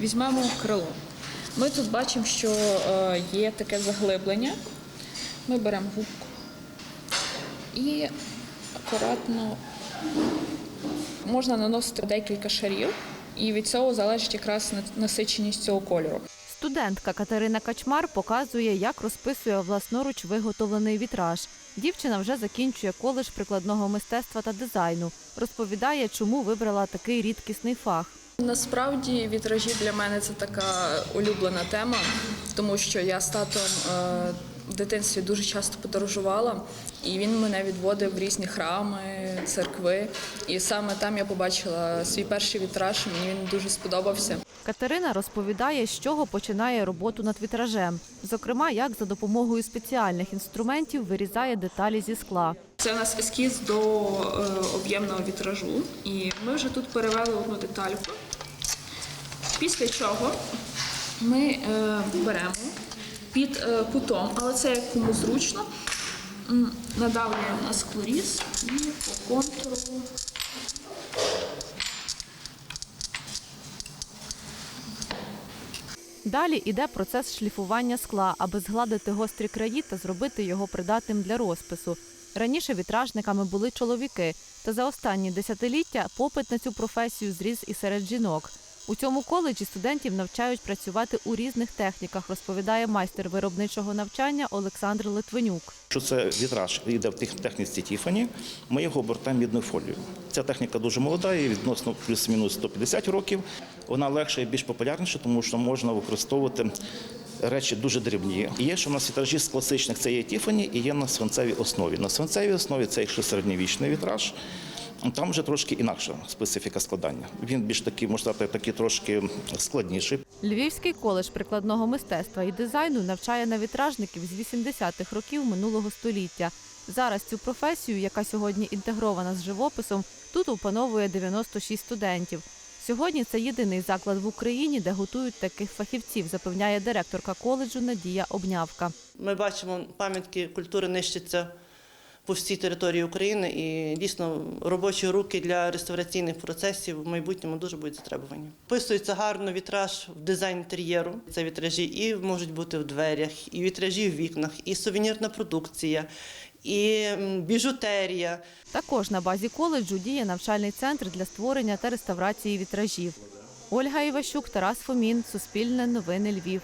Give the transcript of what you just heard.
Візьмемо крило. Ми тут бачимо, що е, є таке заглиблення. Ми беремо губку і акуратно можна наносити декілька шарів, і від цього залежить якраз насиченість цього кольору. Студентка Катерина Качмар показує, як розписує власноруч виготовлений вітраж. Дівчина вже закінчує коледж прикладного мистецтва та дизайну. Розповідає, чому вибрала такий рідкісний фах. Насправді вітражі для мене це така улюблена тема, тому що я з татом е, в дитинстві дуже часто подорожувала, і він мене відводив в різні храми, церкви. І саме там я побачила свій перший вітраж. Мені він дуже сподобався. Катерина розповідає, з чого починає роботу над вітражем. Зокрема, як за допомогою спеціальних інструментів вирізає деталі зі скла. Це у нас ескіз до е, об'ємного вітражу, і ми вже тут перевели одну детальку. Після чого ми е, беремо під е, кутом, але це як кому зручно, надавлюємо на склоріз і по контуру. Далі іде процес шліфування скла, аби згладити гострі краї та зробити його придатним для розпису. Раніше вітражниками були чоловіки, та за останні десятиліття попит на цю професію зріс і серед жінок. У цьому коледжі студентів навчають працювати у різних техніках, розповідає майстер виробничого навчання Олександр Литвинюк. Що це вітраж йде в техніці Тіфані, ми його обертаємо мідною фолією. Ця техніка дуже молода, їй відносно плюс-мінус 150 років. Вона легша і більш популярніша, тому що можна використовувати речі дуже дрібні. Є, що у нас вітражі з класичних це є Тіфані і є на свинцевій основі. На свинцевій основі це якщо середньовічний вітраж. Там вже трошки інакша специфіка складання. Він більш такий, можна сказати, такий трошки складніший. Львівський коледж прикладного мистецтва і дизайну навчає на вітражників з 80-х років минулого століття. Зараз цю професію, яка сьогодні інтегрована з живописом, тут опановує 96 студентів. Сьогодні це єдиний заклад в Україні, де готують таких фахівців, запевняє директорка коледжу Надія Обнявка. Ми бачимо, пам'ятки культури нищаться по всій території України, і дійсно робочі руки для реставраційних процесів в майбутньому дуже будуть затребувані. Вписується гарно вітраж в дизайн інтер'єру. Це вітражі і можуть бути в дверях, і вітражі в вікнах, і сувенірна продукція, і біжутерія. Також на базі коледжу діє навчальний центр для створення та реставрації вітражів. Ольга Іващук, Тарас Фомін, Суспільне новини Львів.